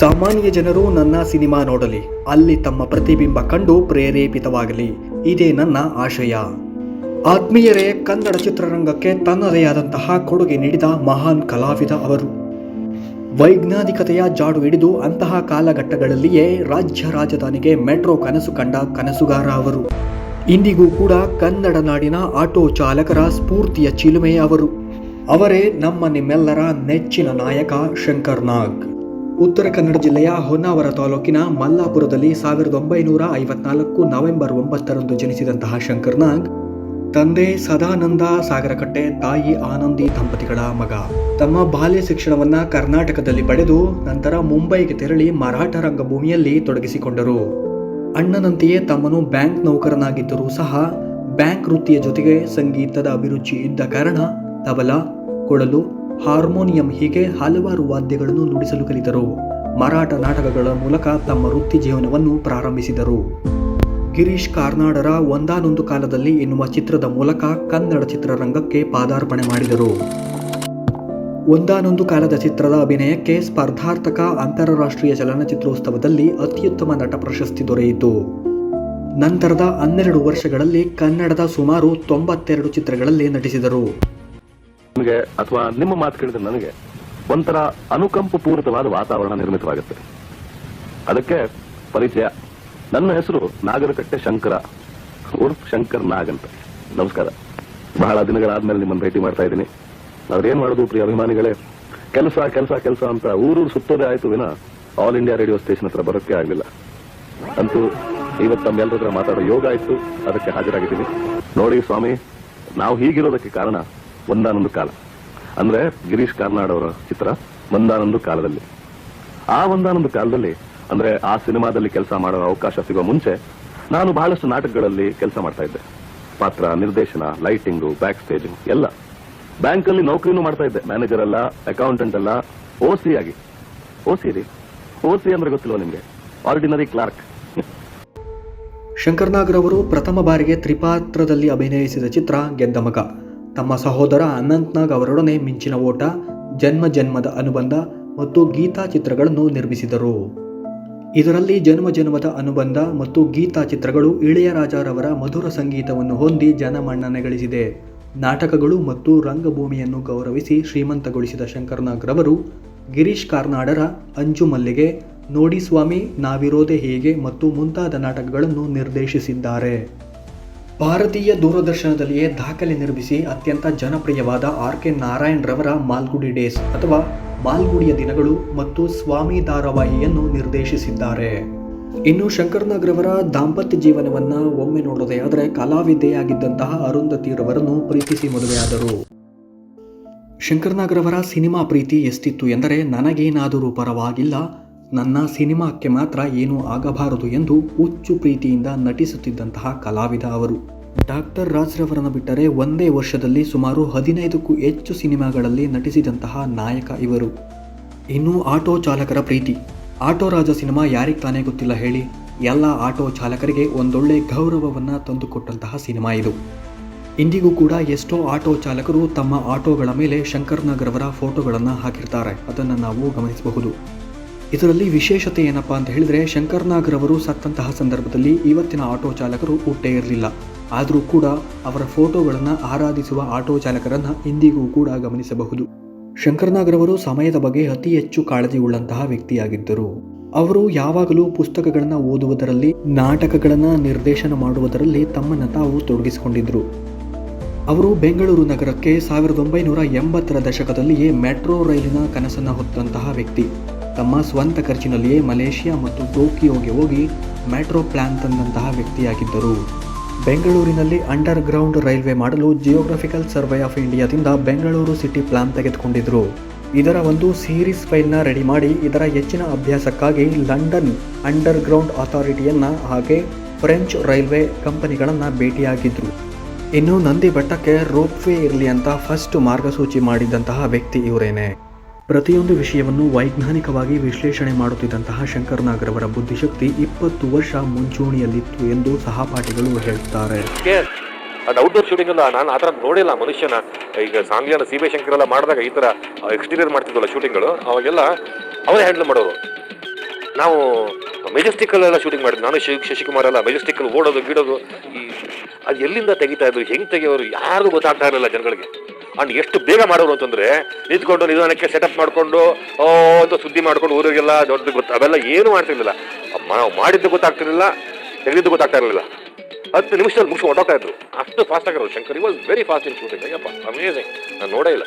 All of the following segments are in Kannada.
ಸಾಮಾನ್ಯ ಜನರು ನನ್ನ ಸಿನಿಮಾ ನೋಡಲಿ, ಅಲ್ಲಿ ತಮ್ಮ ಪ್ರತಿಬಿಂಬ ಕಂಡು ಪ್ರೇರೇಪಿತವಾಗಲಿ, ಇದೇ ನನ್ನ ಆಶಯ. ಆತ್ಮೀಯರೇ, ಕನ್ನಡ ಚಿತ್ರರಂಗಕ್ಕೆ ತನ್ನದೇ ಆದಂತಹ ಕೊಡುಗೆ ನೀಡಿದ ಮಹಾನ್ ಕಲಾವಿದ ಅವರು. ವೈಜ್ಞಾನಿಕತೆಯ ಜಾಡು ಹಿಡಿದು ಅಂತಹ ಕಾಲಘಟ್ಟಗಳಲ್ಲಿಯೇ ರಾಜ್ಯ ರಾಜಧಾನಿಗೆ ಮೆಟ್ರೋ ಕನಸು ಕಂಡ ಕನಸುಗಾರ ಅವರು. ಇಂದಿಗೂ ಕೂಡ ಕನ್ನಡ ನಾಡಿನ ಆಟೋ ಚಾಲಕರ ಸ್ಫೂರ್ತಿಯ ಚಿಲುಮೆ ಅವರು. ಅವರೇ ನಮ್ಮ ನಿಮ್ಮೆಲ್ಲರ ನೆಚ್ಚಿನ ನಾಯಕ ಶಂಕರ್ ನಾಗ್. ಉತ್ತರ ಕನ್ನಡ ಜಿಲ್ಲೆಯ ಹೊನ್ನಾವರ ತಾಲೂಕಿನ ಮಲ್ಲಾಪುರದಲ್ಲಿ ಸಾವಿರದ ಒಂಬೈನೂರ ಐವತ್ನಾಲ್ಕು ನವೆಂಬರ್ ಒಂಬತ್ತರಂದು ಜನಿಸಿದಂತಹ ಶಂಕರ್ ನಾಗ್ ತಂದೆ ಸದಾನಂದ ಸಾಗರಕಟ್ಟೆ, ತಾಯಿ ಆನಂದಿ ದಂಪತಿಗಳ ಮಗ. ತಮ್ಮ ಬಾಲ್ಯ ಶಿಕ್ಷಣವನ್ನ ಕರ್ನಾಟಕದಲ್ಲಿ ಪಡೆದು ನಂತರ ಮುಂಬೈಗೆ ತೆರಳಿ ಮರಾಠ ರಂಗಭೂಮಿಯಲ್ಲಿ ತೊಡಗಿಸಿಕೊಂಡರು. ಅಣ್ಣನಂತೆಯೇ ತಮ್ಮನು ಬ್ಯಾಂಕ್ ನೌಕರನಾಗಿದ್ದರೂ ಸಹ ಬ್ಯಾಂಕ್ ವೃತ್ತಿಯ ಜೊತೆಗೆ ಸಂಗೀತದ ಅಭಿರುಚಿ ಇದ್ದ ಕಾರಣ, ತಬಲ ಕೊಳಲು ಹಾರ್ಮೋನಿಯಂ ಹೀಗೆ ಹಲವಾರು ವಾದ್ಯಗಳನ್ನು ನುಡಿಸಲು ಕಲಿತರು. ಮರಾಠ ನಾಟಕಗಳ ಮೂಲಕ ತಮ್ಮ ವೃತ್ತಿ ಜೀವನವನ್ನು ಪ್ರಾರಂಭಿಸಿದರು. ಗಿರೀಶ್ ಕಾರ್ನಾಡರ ಒಂದಾನೊಂದು ಕಾಲದಲ್ಲಿ ಎನ್ನುವ ಚಿತ್ರದ ಮೂಲಕ ಕನ್ನಡ ಚಿತ್ರರಂಗಕ್ಕೆ ಪಾದಾರ್ಪಣೆ ಮಾಡಿದರು. ಒಂದಾನೊಂದು ಕಾಲದ ಚಿತ್ರದ ಅಭಿನಯಕ್ಕೆ ಸ್ಪರ್ಧಾರ್ಥಕ ಅಂತಾರಾಷ್ಟ್ರೀಯ ಚಲನಚಿತ್ರೋತ್ಸವದಲ್ಲಿ ಅತ್ಯುತ್ತಮ ನಟ ಪ್ರಶಸ್ತಿ ದೊರೆಯಿತು. ನಂತರದ ಹನ್ನೆರಡು ವರ್ಷಗಳಲ್ಲಿ ಕನ್ನಡದ ಸುಮಾರು ತೊಂಬತ್ತೆರಡು ಚಿತ್ರಗಳಲ್ಲಿ ನಟಿಸಿದರು. ನಿಮಗೆ ಅಥವಾ ನಿಮ್ಮ ಮಾತು ಕೇಳಿದ್ರೆ ನನಗೆ ಒಂಥರ ಅನುಕಂಪ ಪೂರಿತವಾದ ವಾತಾವರಣ ನಿರ್ಮಿತವಾಗುತ್ತೆ. ಅದಕ್ಕೆ ಪರಿಚಯ, ನನ್ನ ಹೆಸರು ನಾಗರಕಟ್ಟೆ ಶಂಕರ, ಉರ್ಫ್ ಶಂಕರ್ ನಾಗ್ ಅಂತ. ನಮಸ್ಕಾರ. ಬಹಳ ದಿನಗಳಾದ್ಮೇಲೆ ನಿಮ್ಮನ್ನು ಭೇಟಿ ಮಾಡ್ತಾ ಇದ್ದೀನಿ. ನಾವೇನ್ ಮಾಡೋದು ಪ್ರಿಯ ಅಭಿಮಾನಿಗಳೇ? ಕೆಲಸ ಕೆಲಸ ಕೆಲಸ ಅಂತ ಊರೂರು ಸುತ್ತೋದೇ ಆಯ್ತು ವಿನ ಆಲ್ ಇಂಡಿಯಾ ರೇಡಿಯೋ ಸ್ಟೇಷನ್ ಹತ್ರ ಬರೋಕ್ಕೆ ಆಗಲಿಲ್ಲ. ಅಂತೂ ಇವತ್ತು ತಮ್ಮೆಲ್ಲರ ಹತ್ರ ಮಾತಾಡೋ ಯೋಗ ಆಯ್ತು ಅದಕ್ಕೆ ಹಾಜರಾಗಿದ್ದೀನಿ. ನೋಡಿ ಸ್ವಾಮಿ, ನಾವು ಹೀಗಿರೋದಕ್ಕೆ ಕಾರಣ ಒಂದಾನೊಂದು ಕಾಲ. ಅಂದ್ರೆ ಗಿರೀಶ್ ಕಾರ್ನಾಡ್ ಅವರ ಚಿತ್ರ ಒಂದಾನೊಂದು ಕಾಲದಲ್ಲಿ. ಆ ಒಂದಾನೊಂದು ಕಾಲದಲ್ಲಿ, ಅಂದ್ರೆ ಆ ಸಿನಿಮಾದಲ್ಲಿ ಕೆಲಸ ಮಾಡೋ ಅವಕಾಶ ಸಿಗೋ ಮುಂಚೆ ನಾನು ಬಹಳಷ್ಟು ನಾಟಕಗಳಲ್ಲಿ ಕೆಲಸ ಮಾಡ್ತಾ ಇದ್ದೆ. ಪಾತ್ರ, ನಿರ್ದೇಶನ, ಲೈಟಿಂಗು ಬ್ಯಾಕ್ ಸ್ಟೇಜಿಂಗ್ ಎಲ್ಲ. ಬ್ಯಾಂಕಲ್ಲಿ ನೌಕರಿನೂ ಮಾಡ್ತಾ ಇದ್ದೆ. ಮ್ಯಾನೇಜರ್ ಅಲ್ಲ ಅಕೌಂಟೆಂಟ್ ಅಲ್ಲ ಓಸಿ ಆಗಿ. ಓಸಿ ರೀ? ಓಸಿ ಅಂದ್ರೆ ಗೊತ್ತಿಲ್ವ ನಿಮ್ಗೆ? ಆರ್ಡಿನರಿ ಕ್ಲಾರ್ಕ್ ಶಂಕರ್ನಾಗ್ರವರು ಪ್ರಥಮ ಬಾರಿಗೆ ತ್ರಿಪಾತ್ರದಲ್ಲಿ ಅಭಿನಯಿಸಿದ ಚಿತ್ರ ಗೆದ್ದ ಮಗ. ತಮ್ಮ ಸಹೋದರ ಅನಂತ್ನಾಗ್ ಅವರೊಡನೆ ಮಿಂಚಿನ ಓಟ, ಜನ್ಮ ಜನ್ಮದ ಅನುಬಂಧ ಮತ್ತು ಗೀತಾ ಚಿತ್ರಗಳನ್ನು ನಿರ್ಮಿಸಿದರು. ಇದರಲ್ಲಿ ಜನ್ಮ ಜನ್ಮದ ಅನುಬಂಧ ಮತ್ತು ಗೀತಾ ಚಿತ್ರಗಳು ಇಳೆಯರಾಜರವರ ಮಧುರ ಸಂಗೀತವನ್ನು ಹೊಂದಿ ಜನಮನ್ನಣೆ ಗಳಿಸಿದೆ ನಾಟಕಗಳು ಮತ್ತು ರಂಗಭೂಮಿಯನ್ನು ಗೌರವಿಸಿ ಶ್ರೀಮಂತಗೊಳಿಸಿದ ಶಂಕರ್ನಾಗ್ರವರು ಗಿರೀಶ್ ಕಾರ್ನಾಡರ ಅಂಜು ಮಲ್ಲಿಗೆ, ನೋಡಿ ಸ್ವಾಮಿ ನಾವಿರೋದೆ ಹೇಗೆ ಮತ್ತು ಮುಂತಾದ ನಾಟಕಗಳನ್ನು ನಿರ್ದೇಶಿಸಿದ್ದಾರೆ. ಭಾರತೀಯ ದೂರದರ್ಶನದಲ್ಲಿಯೇ ದಾಖಲೆ ನಿರ್ಮಿಸಿ ಅತ್ಯಂತ ಜನಪ್ರಿಯವಾದ ಆರ್ ಕೆ ನಾರಾಯಣ್ ರವರ ಮಾಲ್ಗುಡಿ ಡೇಸ್ ಅಥವಾ ಮಾಲ್ಗುಡಿಯ ದಿನಗಳು ಮತ್ತು ಸ್ವಾಮಿ ಧಾರಾವಾಹಿಯನ್ನು ನಿರ್ದೇಶಿಸಿದ್ದಾರೆ. ಇನ್ನು ಶಂಕರ್ನಾಗ್ರವರ ದಾಂಪತ್ಯ ಜೀವನವನ್ನ ಒಮ್ಮೆ ನೋಡೋದೇ ಆದರೆ ಕಲಾವಿದೆಯಾಗಿದ್ದಂತಹ ಅರುಂಧತಿರವರನ್ನು ಪ್ರೀತಿಸಿ ಮದುವೆಯಾದರು. ಶಂಕರ್ನಾಗ್ರವರ ಸಿನಿಮಾ ಪ್ರೀತಿ ಎಷ್ಟಿತ್ತು ಎಂದರೆ ನನಗೇನಾದರೂ ಪರವಾಗಿಲ್ಲ ನನ್ನ ಸಿನಿಮಾಕ್ಕೆ ಮಾತ್ರ ಏನೂ ಆಗಬಾರದು ಎಂದು ಹುಚ್ಚು ಪ್ರೀತಿಯಿಂದ ನಟಿಸುತ್ತಿದ್ದಂತಹ ಕಲಾವಿದ ಅವರು. ಡಾಕ್ಟರ್ ರಾಜ್ರವರನ್ನು ಬಿಟ್ಟರೆ ಒಂದೇ ವರ್ಷದಲ್ಲಿ ಸುಮಾರು ಹದಿನೈದಕ್ಕೂ ಹೆಚ್ಚು ಸಿನಿಮಾಗಳಲ್ಲಿ ನಟಿಸಿದಂತಹ ನಾಯಕ ಇವರು. ಇನ್ನು ಆಟೋ ಚಾಲಕರ ಪ್ರೀತಿ. ಆಟೋ ರಾಜ ಸಿನಿಮಾ ಯಾರಿಗೆ ತಾನೇ ಗೊತ್ತಿಲ್ಲ ಹೇಳಿ. ಎಲ್ಲ ಆಟೋ ಚಾಲಕರಿಗೆ ಒಂದೊಳ್ಳೆ ಗೌರವವನ್ನು ತಂದುಕೊಟ್ಟಂತಹ ಸಿನಿಮಾ ಇದು. ಇಂದಿಗೂ ಕೂಡ ಎಷ್ಟೋ ಆಟೋ ಚಾಲಕರು ತಮ್ಮ ಆಟೋಗಳ ಮೇಲೆ ಶಂಕರ್ನಾಗ್ರವರ ಫೋಟೋಗಳನ್ನು ಹಾಕಿರ್ತಾರೆ. ಅದನ್ನು ನಾವು ಗಮನಿಸಬಹುದು. ಇದರಲ್ಲಿ ವಿಶೇಷತೆ ಏನಪ್ಪಾ ಅಂತ ಹೇಳಿದ್ರೆ ಶಂಕರ್ನಾಗ್ರವರು ಸತ್ತಂತಹ ಸಂದರ್ಭದಲ್ಲಿ ಇವತ್ತಿನ ಆಟೋ ಚಾಲಕರು ಹುಟ್ಟೇ ಇರಲಿಲ್ಲ. ಆದರೂ ಕೂಡ ಅವರ ಫೋಟೋಗಳನ್ನು ಆರಾಧಿಸುವ ಆಟೋ ಚಾಲಕರನ್ನು ಇಂದಿಗೂ ಕೂಡ ಗಮನಿಸಬಹುದು. ಶಂಕರ್ನಾಗ್ರವರು ಸಮಯದ ಬಗ್ಗೆ ಅತಿ ಹೆಚ್ಚು ಕಾಳಜಿ ಉಳ್ಳಂತಹ ವ್ಯಕ್ತಿಯಾಗಿದ್ದರು. ಅವರು ಯಾವಾಗಲೂ ಪುಸ್ತಕಗಳನ್ನು ಓದುವುದರಲ್ಲಿ, ನಾಟಕಗಳನ್ನು ನಿರ್ದೇಶನ ಮಾಡುವುದರಲ್ಲಿ ತಮ್ಮನ್ನು ತಾವು ತೊಡಗಿಸಿಕೊಂಡಿದ್ದರು ಅವರು ಬೆಂಗಳೂರು ನಗರಕ್ಕೆ ಸಾವಿರದ ಒಂಬೈನೂರ ಎಂಬತ್ತರ ದಶಕದಲ್ಲಿಯೇ ಮೆಟ್ರೋ ರೈಲಿನ ಕನಸನ್ನು ಹೊತ್ತಂತಹ ವ್ಯಕ್ತಿ. ತಮ್ಮ ಸ್ವಂತ ಖರ್ಚಿನಲ್ಲಿಯೇ ಮಲೇಷಿಯಾ ಮತ್ತು ಟೋಕಿಯೋಗೆ ಹೋಗಿ ಮೆಟ್ರೋ ಪ್ಲಾನ್ ತಂದಂತಹ ವ್ಯಕ್ತಿಯಾಗಿದ್ದರು. ಬೆಂಗಳೂರಿನಲ್ಲಿ ಅಂಡರ್ ಗ್ರೌಂಡ್ ರೈಲ್ವೆ ಮಾಡಲು ಜಿಯೋಗ್ರಫಿಕಲ್ ಸರ್ವೆ ಆಫ್ ಇಂಡಿಯಾದಿಂದ ಬೆಂಗಳೂರು ಸಿಟಿ ಪ್ಲಾನ್ ತೆಗೆದುಕೊಂಡಿದ್ದರು ಇದರ ಒಂದು ಸೀರೀಸ್ ಫೈಲ್ನ ರೆಡಿ ಮಾಡಿ ಇದರ ಹೆಚ್ಚಿನ ಅಭ್ಯಾಸಕ್ಕಾಗಿ ಲಂಡನ್ ಅಂಡರ್ ಗ್ರೌಂಡ್ ಅಥಾರಿಟಿಯನ್ನ ಹಾಗೆ ಫ್ರೆಂಚ್ ರೈಲ್ವೆ ಕಂಪನಿಗಳನ್ನು ಭೇಟಿಯಾಗಿದ್ದರು ಇನ್ನು ನಂದಿ ಬೆಟ್ಟಕ್ಕೆ ರೋಪ್ವೇ ಇರಲಿ ಅಂತ ಫಸ್ಟ್ ಮಾರ್ಗಸೂಚಿ ಮಾಡಿದಂತಹ ವ್ಯಕ್ತಿ ಇವರೇನೆ. ಪ್ರತಿಯೊಂದು ವಿಷಯವನ್ನು ವೈಜ್ಞಾನಿಕವಾಗಿ ವಿಶ್ಲೇಷಣೆ ಮಾಡುತ್ತಿದ್ದಂತಹ ಶಂಕರನಾಗರವರ ಬುದ್ಧಿಶಕ್ತಿ ಇಪ್ಪತ್ತು ವರ್ಷ ಮುಂಚೂಣಿಯಲ್ಲಿತ್ತು ಎಂದು ಸಹಪಾಠಿಗಳು ಹೇಳುತ್ತಾರೆ. ಅದು ಔಟ್ಡೋರ್ ಶೂಟಿಂಗ್ ಅಲ್ಲ, ನಾನು ಆ ಥರ ನೋಡಿಲ್ಲ ಮನುಷ್ಯನ. ಈಗ ಸಾಂಗ್ಲಿಯನ್ನ ಬಿ ಶಂಕರ್ ಎಲ್ಲ ಮಾಡಿದಾಗ ಈ ಥರ ಎಕ್ಸ್ಟೀರಿಯರ್ ಮಾಡ್ತಿದ್ವಲ್ಲ ಶೂಟಿಂಗ್ಗಳು ಅವಾಗೆಲ್ಲ ಅವರೇ ಹ್ಯಾಂಡಲ್ ಮಾಡೋರು. ನಾವು ಮೆಜೆಸ್ಟಿಕಲ್ ಎಲ್ಲ ಶೂಟಿಂಗ್ ಮಾಡಿದ್ವಿ. ನಾನು ಶಿವ ಶಶಿಕುಮಾರ್ ಎಲ್ಲ ಮೆಜೆಸ್ಟಿಕಲ್ ಓಡೋದು, ಗಿಡೋದು, ಈ, ಅದು ಎಲ್ಲಿಂದ ತೆಗಿತಾ ಇದ್ರು, ಹೆಂಗೆ ತೆಗಿಯೋರು, ಯಾರಿಗೂ ಗೊತ್ತಾಗ್ತಾ ಇರಲಿಲ್ಲ ಜನಗಳಿಗೆ. ಅಂಡ್ ಎಷ್ಟು ಬೇಗ ಮಾಡೋರು ಅಂತಂದ್ರೆ ನಿಂತ್ಕೊಂಡು ನಿಧಾನಕ್ಕೆ ಸೆಟಪ್ ಮಾಡಿಕೊಂಡು, ಓ, ಅಂತ ಸುದ್ದಿ ಮಾಡ್ಕೊಂಡು ಊರಿಗೆಲ್ಲ ದೊಡ್ಡದು ಗೊತ್ತ ಅವೆಲ್ಲ ಏನು ಮಾಡ್ತಿರ್ಲಿಲ್ಲ. ನಾವು ಮಾಡಿದ್ದು ಗೊತ್ತಾಗ್ತಿರ್ಲಿಲ್ಲ, ತೆಗೆದಿದ್ದು ಗೊತ್ತಾಗ್ತಾ ಇರಲಿಲ್ಲ. ಹತ್ತು ನಿಮಿಷದಲ್ಲಿ ಮುಗಿಸಿ ಹೊಟ್ಟೋಗ್ತಾ ಇದ್ರು. ಅಷ್ಟು ಫಾಸ್ಟ್ ಆಗಿರೋದು Shankar was very fast in shooting Ayyappa amazing ನಾನು ನೋಡೇ ಇಲ್ಲ.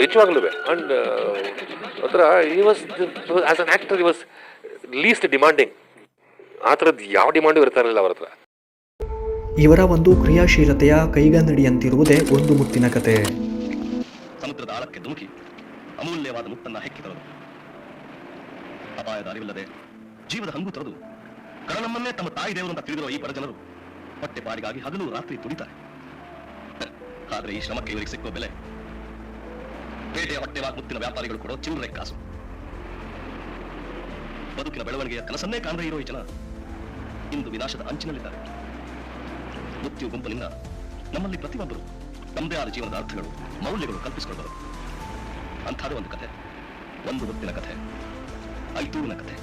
ನಿಜವಾಗ್ಲೂ ಅಂಡ್ ಹತ್ರ he was as an actor he was least demanding ಆ ಥರದ್ದು ಯಾವ ಡಿಮಾಂಡು ಇರ್ತಾ ಇರಲಿಲ್ಲ ಅವ್ರ ಹತ್ರ. ಇವರ ಒಂದು ಕ್ರಿಯಾಶೀಲತೆಯ ಕೈಗನ್ನಡಿಯಂತಿರುವುದೇ ಒಂದು ಮುತ್ತಿನ ಕತೆ. ಸಮುದ್ರದ ಆಳಕ್ಕೆ ಧುಮುಕಿ ಅಮೂಲ್ಯವಾದ ಮುತ್ತನ್ನ ಹೆಕ್ಕಿ ತರದು. ಅಪಾಯದ ಅರಿವಿಲ್ಲದೆ ಜೀವದ ಹಂಗು ತೊರೆದು ಕರಣಮ್ಮನ್ನೇ ತಮ್ಮ ತಾಯಿ ದೇವರು ಅಂತ ತಿಳಿದಿರುವ ಈ ಪರಜನರು ಜನರು ಹೊಟ್ಟೆ ಪಾರಿಗಾಗಿ ಹಗಲು ರಾತ್ರಿ ದುಡಿತಾರೆ ಆದ್ರೆ ಈ ಶ್ರಮಕ್ಕೆ ಇವರಿಗೆ ಸಿಕ್ಕೋ ಬೆಲೆ ಪೇಟೆಯ ಹೊಟ್ಟೆವಾಗ ಮುತ್ತಿನ ವ್ಯಾಪಾರಿಗಳು ಕೊಡೋ ಚಿಲ್ಲರೆ ಕಾಸು. ಬದುಕಿನ ಬೆಳವಣಿಗೆಯ ಕನಸನ್ನೇ ಕಾಣದೇ ಇರೋ ಈ ಜನ ಇಂದು ವಿನಾಶದ ಅಂಚಿನಲ್ಲಿದ್ದಾರೆ. ಮೃತ್ಯು ಗುಂಪಿನಿಂದ ನಮ್ಮಲ್ಲಿ ಪ್ರತಿಯೊಬ್ಬರು ತಮ್ಮದೇ ಆದ ಜೀವನದ ಅರ್ಥಗಳು, ಮೌಲ್ಯಗಳು ಕಲ್ಪಿಸಿಕೊಳ್ಳಬಾರದು ಅಂಥದ್ದು ಒಂದು ಕಥೆ, ಒಂದು ಹೊತ್ತಿನ ಕಥೆ ಐತೂರಿನ ಕಥೆ.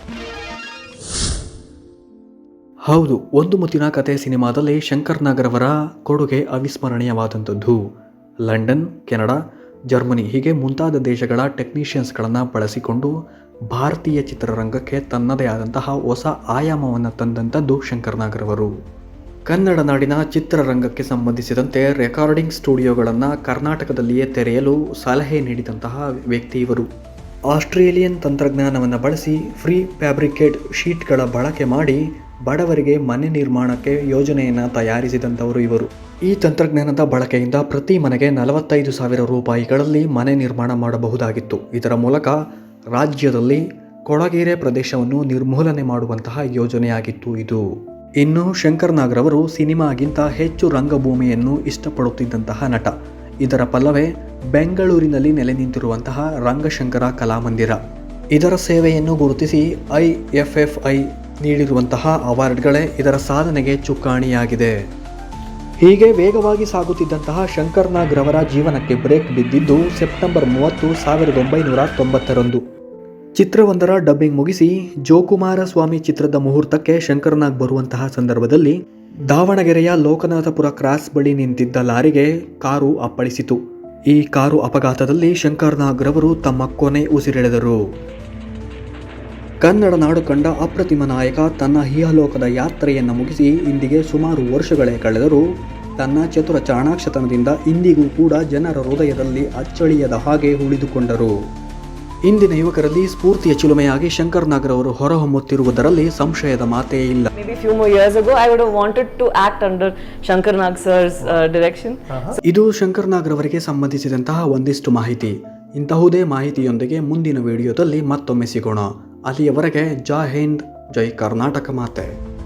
ಹೌದು, ಒಂದು ಮುತ್ತಿನ ಕತೆ ಸಿನಿಮಾದಲ್ಲಿ ಶಂಕರ್ ನಾಗರ್ ಅವರ ಕೊಡುಗೆ ಅವಿಸ್ಮರಣೀಯವಾದಂಥದ್ದು. ಲಂಡನ್, ಕೆನಡಾ, ಜರ್ಮನಿ ಹೀಗೆ ಮುಂತಾದ ದೇಶಗಳ ಟೆಕ್ನಿಷಿಯನ್ಸ್ಗಳನ್ನು ಬಳಸಿಕೊಂಡು ಭಾರತೀಯ ಚಿತ್ರರಂಗಕ್ಕೆ ತನ್ನದೇ ಆದಂತಹ ಹೊಸ ಆಯಾಮವನ್ನು ತಂದಂಥದ್ದು ಶಂಕರ್ ನಾಗರ್ ಅವರು ಕನ್ನಡ ನಾಡಿನ ಚಿತ್ರರಂಗಕ್ಕೆ ಸಂಬಂಧಿಸಿದಂತೆ ರೆಕಾರ್ಡಿಂಗ್ ಸ್ಟುಡಿಯೋಗಳನ್ನು ಕರ್ನಾಟಕದಲ್ಲಿಯೇ ತೆರೆಯಲು ಸಲಹೆ ನೀಡಿದಂತಹ ವ್ಯಕ್ತಿ ಇವರು. ಆಸ್ಟ್ರೇಲಿಯನ್ ತಂತ್ರಜ್ಞಾನವನ್ನು ಬಳಸಿ ಫ್ರೀ ಫ್ಯಾಬ್ರಿಕೇಟ್ ಶೀಟ್ಗಳ ಬಳಕೆ ಮಾಡಿ ಬಡವರಿಗೆ ಮನೆ ನಿರ್ಮಾಣಕ್ಕೆ ಯೋಜನೆಯನ್ನು ತಯಾರಿಸಿದಂಥವರು ಇವರು. ಈ ತಂತ್ರಜ್ಞಾನದ ಬಳಕೆಯಿಂದ ಪ್ರತಿ ಮನೆಗೆ ನಲವತ್ತೈದು ಸಾವಿರ ರೂಪಾಯಿಗಳಲ್ಲಿ ಮನೆ ನಿರ್ಮಾಣ ಮಾಡಬಹುದಾಗಿತ್ತು. ಇದರ ಮೂಲಕ ರಾಜ್ಯದಲ್ಲಿ ಕೊಳಗೇರೆ ಪ್ರದೇಶವನ್ನು ನಿರ್ಮೂಲನೆ ಮಾಡುವಂತಹ ಯೋಜನೆಯಾಗಿತ್ತು ಇದು. ಇನ್ನು ಶಂಕರ್ ನಾಗರ್ ಅವರು ಸಿನಿಮಾಗಿಂತ ಹೆಚ್ಚು ರಂಗಭೂಮಿಯನ್ನು ಇಷ್ಟಪಡುತ್ತಿದ್ದಂತಹ ನಟ. ಇದರ ಫಲವೇ ಬೆಂಗಳೂರಿನಲ್ಲಿ ನೆಲೆ ನಿಂತಿರುವಂತಹ ರಂಗಶಂಕರ ಕಲಾಮಂದಿರ. ಇದರ ಸೇವೆಯನ್ನು ಗುರುತಿಸಿ ಐ ಎಫ್ ಎಫ್ ಐ ನೀಡಿರುವಂತಹ ಅವಾರ್ಡ್ಗಳೇ ಇದರ ಸಾಧನೆಗೆ ಚುಕ್ಕಾಣಿಯಾಗಿದೆ. ಹೀಗೆ ವೇಗವಾಗಿ ಸಾಗುತ್ತಿದ್ದಂತಹ ಶಂಕರ್ ರವರ ಜೀವನಕ್ಕೆ ಬ್ರೇಕ್ ಬಿದ್ದಿದ್ದು ಸೆಪ್ಟೆಂಬರ್ ಮೂವತ್ತು, ಸಾವಿರದ ಒಂಬೈನೂರ ತೊಂಬತ್ತರಂದು. ಚಿತ್ರವೊಂದರ ಡಬ್ಬಿಂಗ್ ಮುಗಿಸಿ ಜೋಕುಮಾರ ಸ್ವಾಮಿ ಚಿತ್ರದ ಮುಹೂರ್ತಕ್ಕೆ ಶಂಕರನಾಗ್ ಬರುವಂತಹ ಸಂದರ್ಭದಲ್ಲಿ ದಾವಣಗೆರೆಯ ಲೋಕನಾಥಪುರ ಕ್ರಾಸ್ ಬಳಿ ನಿಂತಿದ್ದ ಲಾರಿಗೆ ಕಾರು ಅಪ್ಪಳಿಸಿತು. ಈ ಕಾರು ಅಪಘಾತದಲ್ಲಿ ಶಂಕರ್ನಾಗ್ ರವರು ತಮ್ಮ ಕೊನೆ ಉಸಿರೆಳೆದರು. ಕನ್ನಡ ನಾಡು ಕಂಡ ಅಪ್ರತಿಮ ನಾಯಕ ತನ್ನ ಇಹಲೋಕದ ಯಾತ್ರೆಯನ್ನು ಮುಗಿಸಿ ಇಂದಿಗೆ ಸುಮಾರು ವರ್ಷಗಳೇ ಕಳೆದರೂ ತನ್ನ ಚತುರ ಚಾಣಾಕ್ಷತನದಿಂದ ಇಂದಿಗೂ ಕೂಡ ಜನರ ಹೃದಯದಲ್ಲಿ ಅಚ್ಚಳಿಯದ ಹಾಗೆ ಉಳಿದುಕೊಂಡರು. ಇಂದಿನ ಯುವಕರಲ್ಲಿ ಸ್ಫೂರ್ತಿಯ ಚಿಲುಮೆಯಾಗಿ ಶಂಕರ್ ನಾಗರ್ ಅವರು ಹೊರಹೊಮ್ಮುತ್ತಿರುವುದರಲ್ಲಿ ಸಂಶಯದ ಮಾತೇ ಇಲ್ಲ. Uh, direction. ಇದು ಶಂಕರ್ ನಾಗರ್ ಅವರಿಗೆ ಸಂಬಂಧಿಸಿದಂತಹ ಒಂದಿಷ್ಟು ಮಾಹಿತಿ. ಇಂತಹುದೇ ಮಾಹಿತಿಯೊಂದಿಗೆ ಮುಂದಿನ ವಿಡಿಯೋದಲ್ಲಿ ಮತ್ತೊಮ್ಮೆ ಸಿಗೋಣ. ಅಲ್ಲಿಯವರೆಗೆ ಜೈ ಹಿಂದ್ ಜೈ ಕರ್ನಾಟಕ ಮಾತೆ.